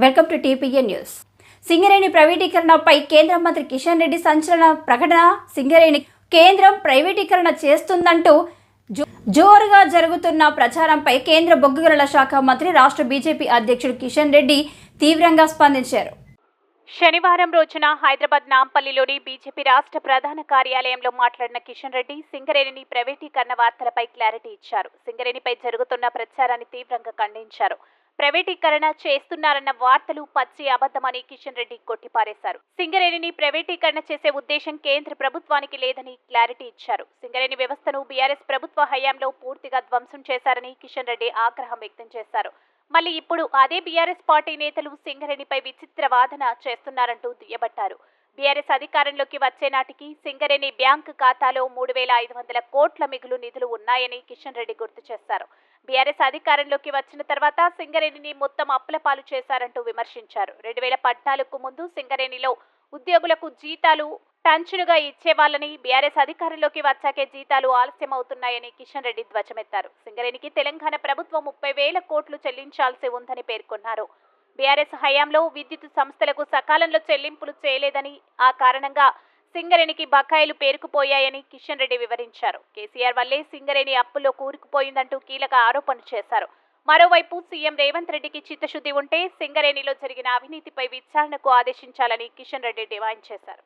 Welcome to TPN news. Singareni ప్రైవేటీకరణపై కేంద్ర మంత్రి కిషన్ రెడ్డి సంచలన ప్రకటన సింగరేణి కేంద్రం ప్రైవేటీకరణ చేస్తుందంటూ జో- జోరుగా జరుగుతున్న ప్రచారంపై కేంద్ర బొగ్గుగల శాఖ మంత్రి రాష్ట్ర బీజేపీ అధ్యక్షుడు కిషన్ రెడ్డి తీవ్రంగా స్పందించారు. శనివారం రోజున హైదరాబాద్ నాంపల్లిలోని బీజేపీ రాష్ట్ర ప్రధాన కార్యాలయంలో మాట్లాడిన కిషన్ రెడ్డి సింగరేణిని ప్రైవేటీకరణ వార్తలపై క్లారిటీ ఇచ్చారు. సింగరేణిపై జరుగుతున్న ప్రచారాన్ని తీవ్రంగా ఖండించారు. ప్రైవేటీకరణ చేస్తున్నారన్న వార్తలు పచ్చి అబద్ధమని కిషన్ రెడ్డి కొట్టిపారేశారు. సింగరేణిని ప్రైవేటీకరణ చేసే ఉద్దేశం కేంద్ర ప్రభుత్వానికి లేదని క్లారిటీ ఇచ్చారు. సింగరేణి వ్యవస్థను బీఆర్ఎస్ ప్రభుత్వ హయాంలో పూర్తిగా ధ్వంసం చేశారని కిషన్ రెడ్డి ఆగ్రహం వ్యక్తం చేశారు. మళ్ళీ ఇప్పుడు అదే బీఆర్ఎస్ పార్టీ నేతలు సింగరేణిపై విచిత్ర వాదన చేస్తున్నారంటూ దుయ్యబట్టారు. బీఆర్ఎస్ అధికారంలోకి వచ్చే నాటికి సింగరేణి బ్యాంకు ఖాతాలో మూడు వేల ఐదు వందల కోట్ల మిగులు నిధులు ఉన్నాయని కిషన్ రెడ్డి గుర్తు చేశారు. బీఆర్ఎస్ అధికారంలోకి వచ్చిన తర్వాత సింగరేణిని మొత్తం అప్పుల పాలు చేశారంటూ విమర్శించారు. రెండు వేల పద్నాలుగుకు ముందు సింగరేణిలో ఉద్యోగులకు జీతాలు టంచునుగా ఇచ్చేవాళ్ళని బీఆర్ఎస్ అధికారంలోకి వచ్చాకే జీతాలు ఆలస్యమవుతున్నాయని కిషన్ రెడ్డి ధ్వజమెత్తారు. సింగరేణికి తెలంగాణ ప్రభుత్వం ముప్పై వేల కోట్లు చెల్లించాల్సి ఉందని పేర్కొన్నారు. బీఆర్ఎస్ హయాంలో విద్యుత్ సంస్థలకు సకాలంలో చెల్లింపులు చేయలేదని ఆ కారణంగా సింగరేణికి బకాయిలు పేరుకుపోయాయని కిషన్ రెడ్డి వివరించారు. కేసీఆర్ వల్లే సింగరేణి అప్పుల్లో కూరుకుపోయిందంటూ కీలక ఆరోపణలు చేశారు. మరోవైపు సీఎం రేవంత్ రెడ్డికి చిత్తశుద్ధి ఉంటే సింగరేణిలో జరిగిన అవినీతిపై విచారణకు ఆదేశించాలని కిషన్ రెడ్డి డిమాండ్ చేశారు.